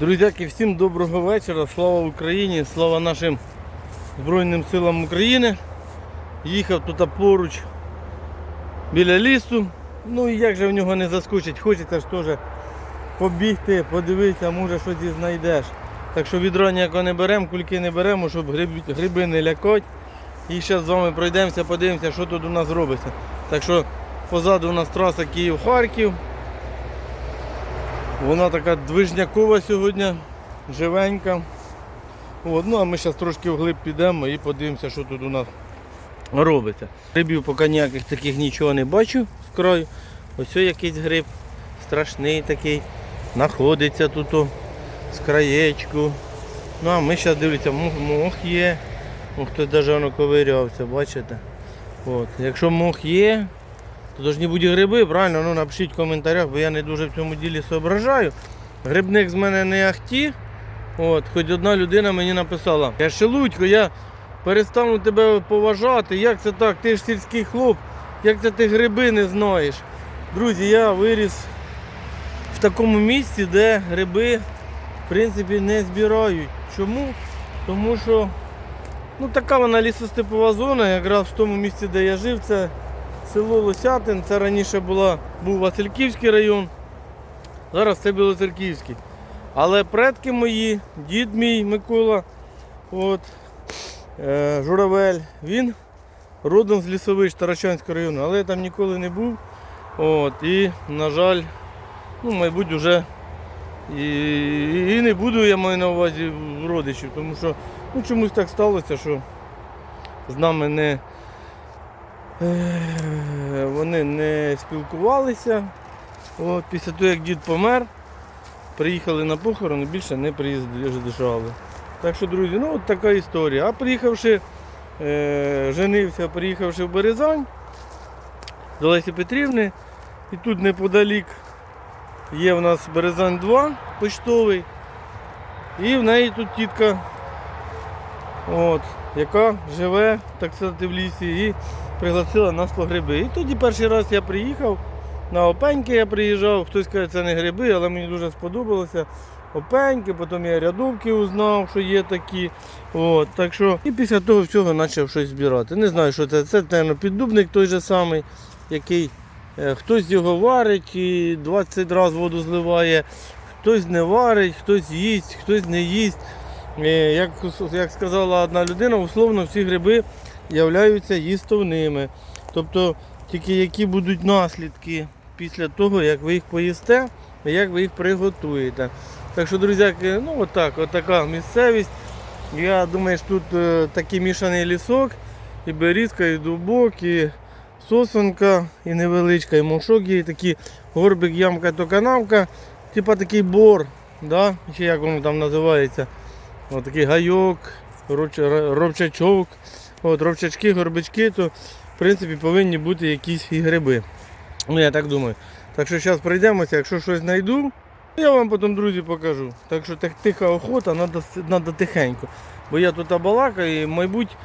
Друзяки, всім доброго вечора. Слава Україні, слава нашим Збройним силам України. Їхав тут поруч біля лісу. Ну і як же в нього не заскочить, хочеться ж теж побігти, подивитися, може щось і знайдеш. Так що відро ніякого не беремо, кульки не беремо, щоб гриби, не лякать. І зараз з вами пройдемося, подивимося, що тут у нас робиться. Так що позаду у нас траса Київ-Харків. Вона така движнякова сьогодні, живенька. От, ну а ми зараз трошки вглиб підемо і подивимося, що тут у нас робиться. Грибів поки ніяких таких нічого не бачу з краю. Ось якийсь гриб, страшний такий, знаходиться тут о, з краєчку. Ну а ми зараз дивимося, мох, мох є. Ну, хтось навіть воно ковирявся, бачите? От. Якщо мох є, то повинні бути гриби, правильно? Ну напишіть в коментарях, бо я не дуже в цьому ділі соображаю. Грибник з мене не ахті. От, хоч одна людина мені написала. Я Шелудько, я перестану тебе поважати. Як це так? Ти ж сільський хлоп, як це ти гриби не знаєш? Друзі, я виріс в такому місці, де гриби в принципі не збирають. Чому? Тому що ну, така вона лісостепова зона, якраз в тому місці, де я жив, це село Лосятин. Це раніше була, був Васильківський район, зараз це Білоцерківський. Але предки мої, дід мій Микола, от, е, Журавель, він родом з Лісович Тарачанського району, але я там ніколи не був. От, і, на жаль, ну, мабуть, вже і, і не буду я маю на увазі родичів, тому що ну, чомусь так сталося, що з нами не, вони не спілкувалися. От, після того, як дід помер, приїхали на похорон і більше не приїжджали. Так що, друзі, ну от така історія. А приїхавши, е, женився, приїхавши в Березань до Лесі Петрівни, і тут неподалік є в нас Березань 2 почтовий. І в неї тут тітка, от, яка живе, так сказати, в лісі, і пригласила по гриби. І тоді перший раз я приїхав. На опеньки я приїжджав, хтось каже, це не гриби, але мені дуже сподобалося. Опеньки, потім я рядовки узнав, що є такі. От, так що, І після того всього почав щось збирати. Не знаю, що це. Це напевно, піддубник той же самий, який е, хтось його варить і 20 разів воду зливає, хтось не варить, хтось їсть, хтось не їсть. Е, Як, як сказала одна людина, условно всі гриби являються їстовними. Тобто тільки які будуть наслідки після того, як ви їх поїсте, і як ви їх приготуєте. Так що, друзяки, ну отак, отака місцевість. Я думаю, що тут е, такий мішаний лісок, і берізка, і дубок, і сосонка, і невеличка, і мошок, є, і такі горбик, ямка, то канавка, типа такий бор, да? чи як воно там називається. Ось такий гайок, ровчачок, от, ровчачки, горбички, то в принципі повинні бути якісь і гриби. Ну я так думаю. Так що зараз пройдемося, якщо щось знайду, я вам потім, друзі, покажу. Так що тиха охота, треба тихенько. Бо я тут балакаю і, мабуть,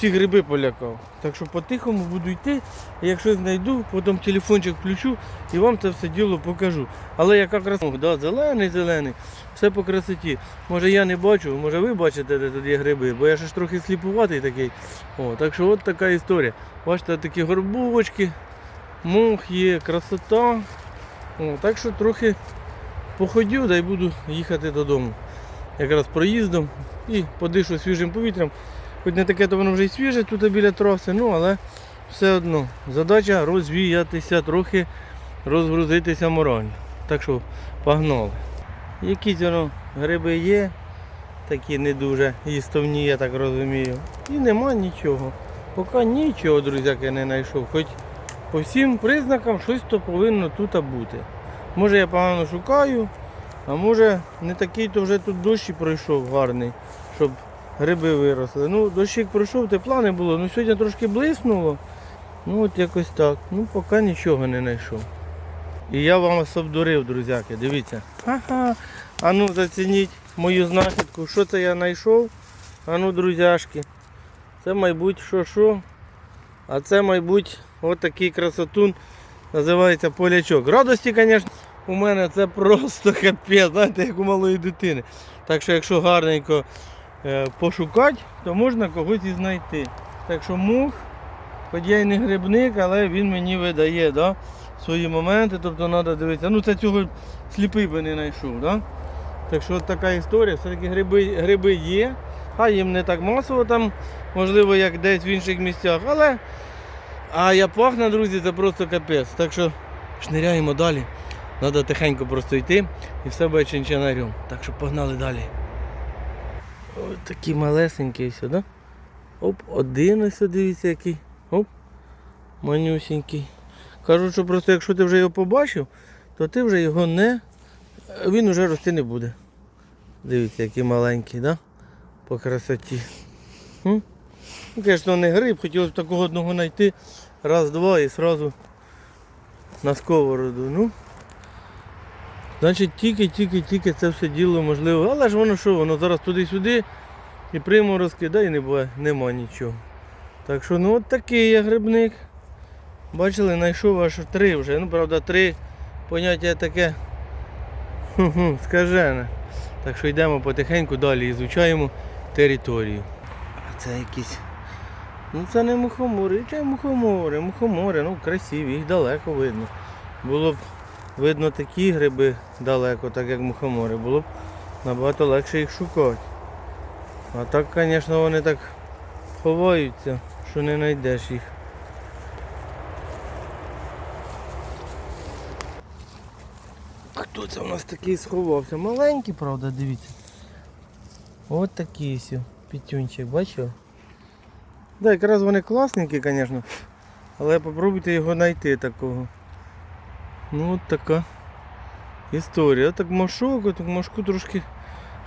всі гриби полякав. Так що по-тихому буду йти, якщо знайду, потім телефончик включу і вам це все діло покажу. Але яка краса, да, зелений, зелений, все по красоті. Може я не бачу, може ви бачите, де тут є гриби, бо я ще ж трохи сліпуватий такий. О, так що от така історія. Бачите, такі горбовочки, мох є, красота. О, так що трохи походю, да й буду їхати додому. Якраз проїздом і подишу свіжим повітрям. Хоч не таке, то воно вже й свіже тут біля траси, ну але все одно задача розвіятися, трохи розгрузитися морально. Так що погнали. Якісь воно гриби є, такі не дуже їстовні, я так розумію. І нема нічого. Поки нічого, друзяки, не знайшов. Хоч по всім признакам щось то повинно тут бути. Може я погано шукаю, а може не такий то вже тут дощ пройшов гарний, щоб гриби виросли. Ну, дощик пройшов, тепла не було. Ну сьогодні трошки блиснуло. Ну от якось так. Ну поки нічого не знайшов. І я вам вас обдурив, друзяки, дивіться. Ага. А ну зацініть мою знахідку. Що це я знайшов? А ну, друзяшки. Це, мабуть, що що. А це, мабуть, отакий красотун. Називається полячок. Радості, звісно, у мене це просто капець, знаєте, як у малої дитини. Так що, якщо гарненько пошукати, то можна когось і знайти. Так що мух, хоч я й не грибник, але він мені видає да, свої моменти, тобто треба дивитися. Ну це цього сліпий би не знайшов. Да? Так що така історія, все-таки гриби, гриби є, хай їм не так масово там, можливо, як десь в інших місцях, але а я пахне, друзі, це просто капець. Так що шниряємо далі. Треба тихенько просто йти і все буде чинчинарем. Так що погнали далі. Ось такі малесенькі да? Оп, один ось дивіться який. Оп, манюсенький. Кажуть, що просто якщо ти вже його побачив, то ти вже його не. Він вже рости не буде. Дивіться, який маленький, да? По красоті. Ну, звісно, не гриб, хотілося б такого одного знайти. Раз-два і одразу на сковороду. Ну, значить, тільки-тільки-тільки це все діло можливо. Але ж воно що, воно зараз туди-сюди і приморозки, да і не буває, нема нічого. Так що ну от такий я грибник. Бачили, знайшов аж три вже. Ну, правда, три поняття таке скажене. Так що йдемо потихеньку далі і звучаємо територію. А це якісь. Ну це не мухомори, чи мухомори, мухомори, ну красиві, їх далеко видно. Було б видно такі гриби далеко, так як мухомори, було б набагато легше їх шукати. А так, звісно, вони так ховаються, що не знайдеш їх. Хто це у нас такий сховався? Маленький, правда, дивіться. От такий ось пітюнчик, бачив? Да, якраз вони класненькі, звісно. Але попробуйте його знайти такого. Ну от така історія. Так машок, так машку трошки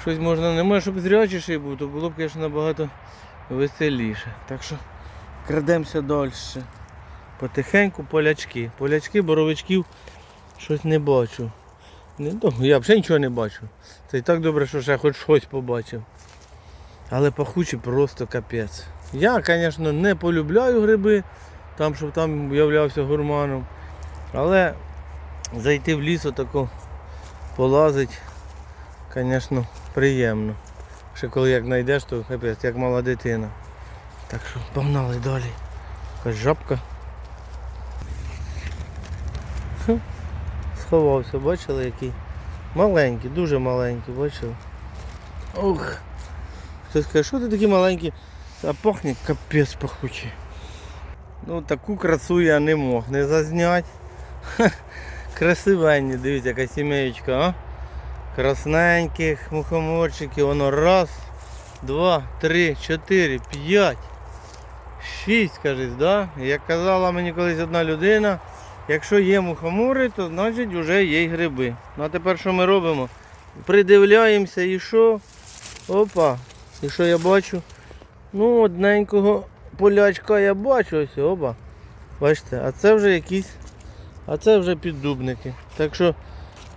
щось можна немає, щоб зрячіший був, то було б, звісно, набагато веселіше. Так що крадемося далі. Потихеньку полячки. Полячки, боровичків щось не бачу. Не, ну, я взагалі нічого не бачу. Це і так добре, що ще хоч щось побачив. Але пахучі просто капець. Я, звісно, не полюбляю гриби, там, щоб там являвся гурманом. Але зайти в ліс отако полазить, звісно, приємно. Ще коли як знайдеш, то капець, як мала дитина. Так що погнали далі. Якась жабка. Сховався, бачили який? Маленький, дуже маленький, бачили? Ох. Хтось каже, що ти такий маленький? А пахне капець пахучий. Ну таку красу я не мог не зазнять. Красивенні, дивіться, яка сімеєчка, а? Красненьких мухоморчиків, воно раз, два, три, чотири, п'ять, шість, кажуть, да? Як казала мені колись одна людина, якщо є мухомори, то значить вже є й гриби. Ну а тепер що ми робимо? Придивляємося і що? Опа. І що я бачу? Ну, одненького полячка я бачу, ось оба. Бачите, а це вже якісь, а це вже піддубники. Так що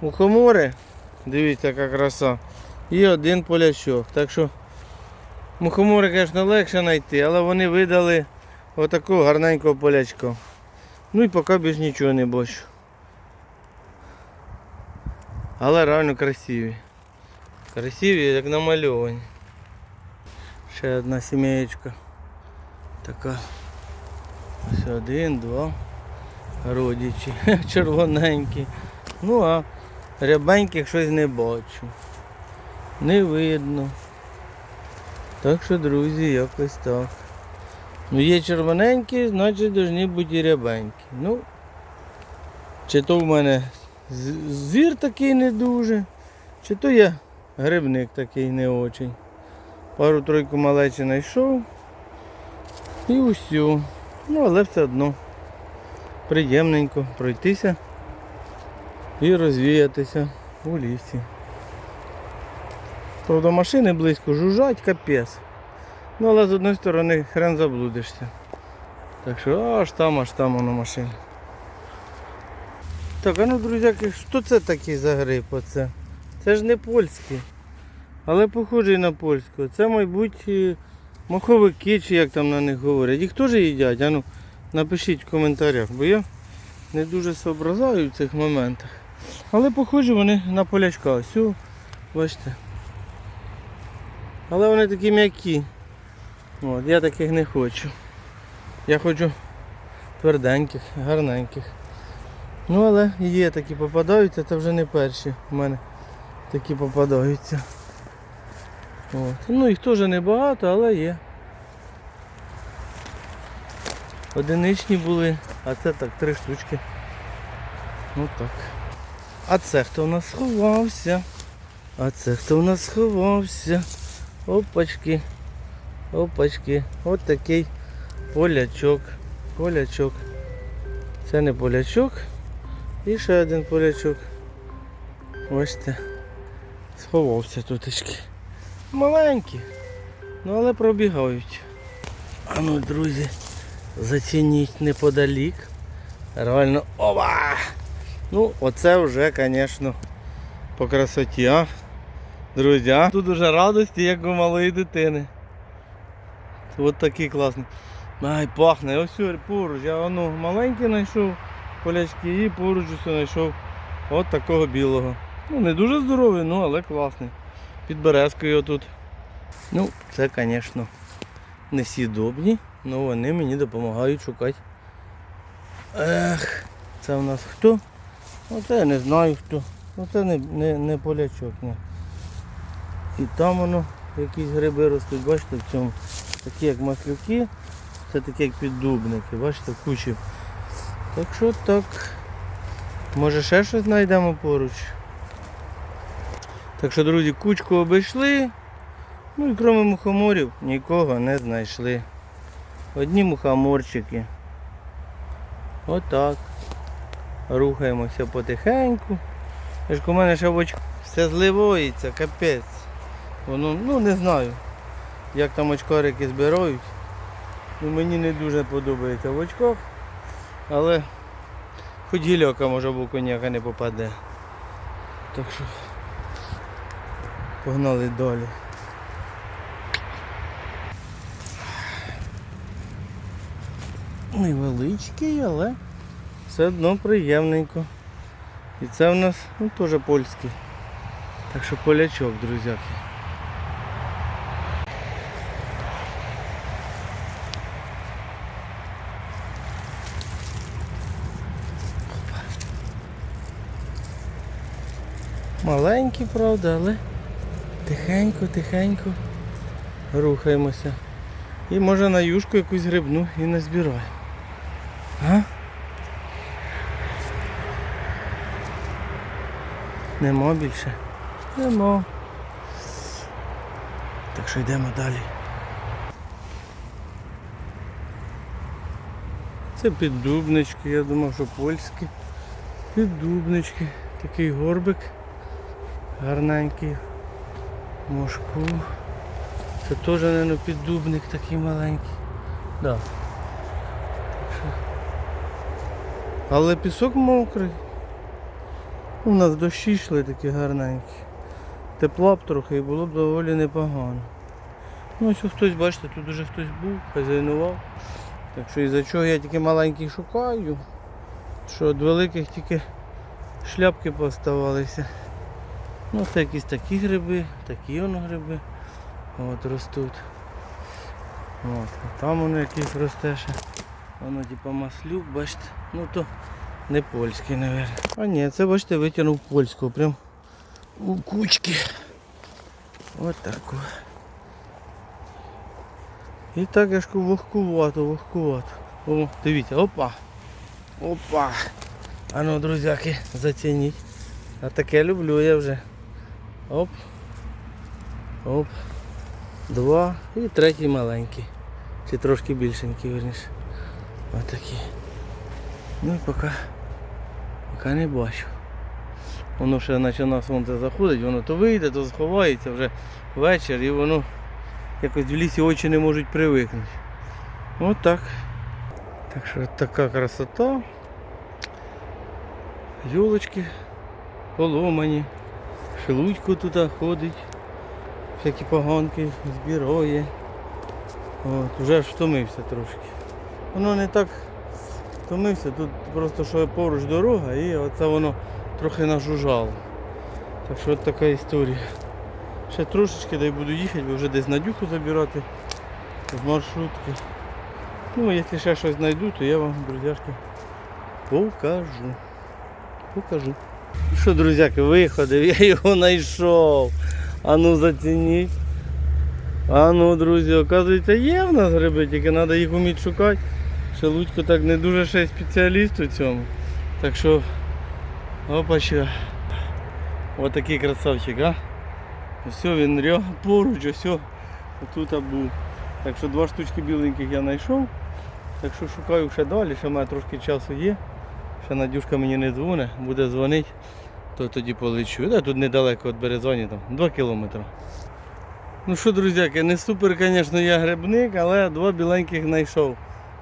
мухомори, дивіться, яка краса. І один полячок. Так що мухомори, звісно, легше знайти, але вони видали отакого гарненького полячка. Ну і поки більш нічого не бачу. Але реально красиві. Красиві, як намальовані. Ще одна сімеєчка. Така. Ось один, два. Родичі. Червоненькі. Ну а рябеньких щось не бачу. Не видно. Так що, друзі, якось так. Ну є червоненькі, значить повинні бути і рябенькі. Ну, чи то в мене з- звір такий не дуже, чи то я грибник такий не очень. Пару-тройку малечі знайшов. І усю. Ну, але все одно приємненько пройтися і розвіятися у лісі. Правда, машини близько жужжать, капець. Ну, але з одної сторони хрен заблудишся. Так що аж там, аж там воно машина. Так, а ну, друзяки, що це такий за гриб оце? Це ж не польський. Але похожий на польського. Це, мабуть, маховики, чи як там на них говорять. Їх теж їдять. А ну, напишіть в коментарях, бо я не дуже сообразаю в цих моментах. Але похожі вони на полячка. Ось, бачите. Але вони такі м'які. От, я таких не хочу. Я хочу тверденьких, гарненьких. Ну але є такі попадаються, це вже не перші в мене такі попадаються. От. Ну їх теж небагато, але є. Одиничні були, а це так, три штучки. Ну так. А це хто в нас сховався? А це хто в нас сховався? Опачки. Опачки. От такий полячок. Полячок. Це не полячок. І ще один полячок. Бачите. Сховався тутечки. Маленькі. Ну але пробігають. А ну, друзі, зацініть неподалік. Реально. Ова! Ну, оце вже, звісно, по красоті, а? Друзі, а? Тут уже радості, як у малої дитини. Ось такий класний. Ай, пахне, ось поруч. Я ну, маленький знайшов полячки і поруч ось знайшов от такого білого. Ну, не дуже здоровий, ну але класний. Під березкою тут. Ну, це, звісно, не сідобні, але вони мені допомагають шукати. Ех, це в нас хто? Оце я не знаю хто. Оце не, не, не полячок, ні. І там воно якісь гриби ростуть, бачите, в цьому. Такі як маслюки, це такі як піддубники, бачите, кучі. Так що так. Може ще щось знайдемо поруч. Так що, друзі, кучку обійшли. Ну і крім мухоморів нікого не знайшли. Одні мухоморчики. Отак. Рухаємося потихеньку. Ж у мене ще в все зливається, капець. Воно, ну не знаю, як там очкарики збирають. Ну, мені не дуже подобається в очках, але хоч гільока може в коняка не попаде. Так що погнали далі. Невеличкий, але все одно приємненько. І це в нас ну, теж польський. Так що полячок, друзяки. Маленький, правда, але тихенько, тихенько рухаємося. І може на юшку якусь грибну і не збираємо. А? Нема більше. Нема. Так що йдемо далі. Це піддубнички, я думав, що польські. Піддубнички. Такий горбик. Гарненький. Мошку. Це теж, мабуть, піддубник такий маленький. Да. Так що... Але пісок мокрий. У нас дощі йшли такі гарненькі. Тепла б трохи і було б доволі непогано. Ну ось хтось, бачите, тут уже хтось був, хазяйнував. Так що із-за чого я тільки маленький шукаю, що від великих тільки шляпки поставалися. Ну це якісь такі гриби, такі воно гриби. От ростуть. От, а там воно якийсь росте ще. Воно типу маслюк, бачите. Ну то не польський, мабуть. А ні, це бачите, витягнув польського, прям у кучки. Ось так. о. І так я ж вогкувато, вогкувато. О, дивіться, опа. Опа. А ну, друзяки, зацініть. А таке люблю я вже. Оп. Оп. Два і третій маленький. Чи трошки більшенький, верніше. Отакі. Ну і поки, поки не бачу. Воно ще на сонце заходить, воно то вийде, то сховається вже вечір і воно якось в лісі очі не можуть привикнути. От так. Так що така красота. Йолочки поломані. Шелудько тут ходить. Всякі поганки збирає. От, вже втомився трошки. Воно не так втомився, тут просто що поруч дорога і оце воно трохи нажужжало. Так що от така історія. Ще трошечки дай буду їхати, бо вже десь Надюху забирати з маршрутки. Ну, якщо ще щось знайду, то я вам, друзяшки, покажу. Покажу. Ну Що, друзяки, виходив, я його знайшов. А ну зацініть. А ну, друзі, оказується, є в нас гриби, тільки треба їх вміти шукати. Шелудько так не дуже ще спеціаліст у цьому. Так що, опа ще. Отакий красавчик, а? Все, він ряг поруч, ось. Отут був. Так що два штучки біленьких я знайшов. Так що шукаю ще далі, ще в мене трошки часу є. Ще Надюшка мені не дзвонить, буде дзвонити, то тоді полечу. Да, тут недалеко від Березоні, там 2 кілометри. Ну що, друзяки, не супер, звісно, я грибник, але два біленьких знайшов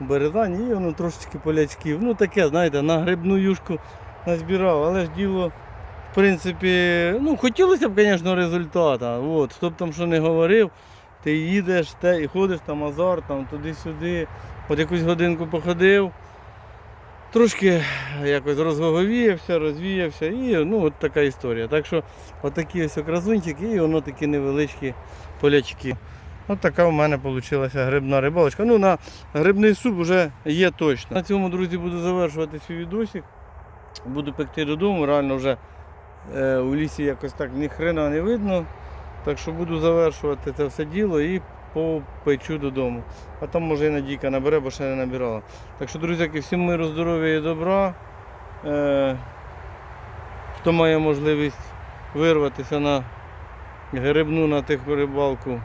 у Березані і воно трошечки полячків. Ну таке, знаєте, на грибну юшку назбирав, але ж діло, в принципі, ну хотілося б, звісно, результату. От, хто б там що не говорив, ти їдеш те, і ходиш там азарт, там туди-сюди, от якусь годинку походив. Трошки якось розгововіявся, розвіявся і ну, от така історія. Так що отакі ось красунчики і воно такі невеличкі полячки. От така у мене вийшла грибна рибалочка. Ну, на грибний суп вже є точно. На цьому, друзі, буду завершувати свій відосик. Буду пекти додому, реально вже е, у лісі якось так ні хрена не видно. Так що буду завершувати це все діло і попечу додому. А там може і Надійка набере, бо ще не набирала. Так що, друзяки, всім миру, здоров'я і добра. Е, хто має можливість вирватися на грибну на тиху рибалку,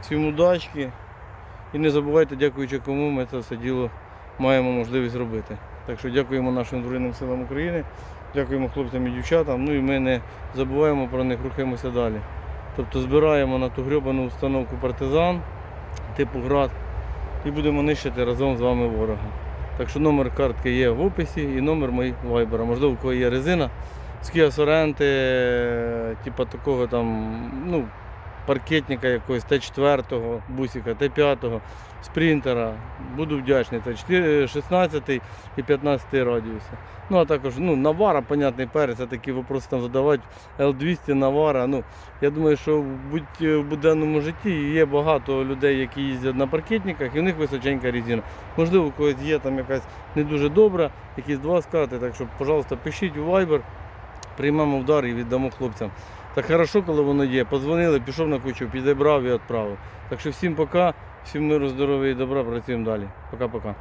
всім удачки. І не забувайте, дякуючи кому ми це все діло маємо можливість робити. Так що дякуємо нашим Збройним силам України, дякуємо хлопцям і дівчатам. Ну і ми не забуваємо про них, рухаємося далі. Тобто збираємо на ту грьобану установку партизан типу град і будемо нищити разом з вами ворога. Так що номер картки є в описі і номер мій вайбера. Можливо, у кого є резина з Kia Sorento, типу такого там, ну, паркетника якогось Т4, бусика, Т5, спринтера. Буду вдячний. Це 4, 16 і 15 радіуси. Ну а також ну, Навара, понятний перець, це такі вопроси там задавати. L200 Навара. Ну, я думаю, що будь- в буденному житті є багато людей, які їздять на паркетниках, і в них височенька резина. Можливо, у когось є там якась не дуже добра, якісь два скати. Так що, пожалуйста, пишіть у Viber, приймемо удар і віддамо хлопцям. Так хорошо, коли воно є. Позвонили, пішов на кучу, підібрав і відправив. Так що всім пока, всім миру, здоров'я і добра, працюємо далі. Пока-пока.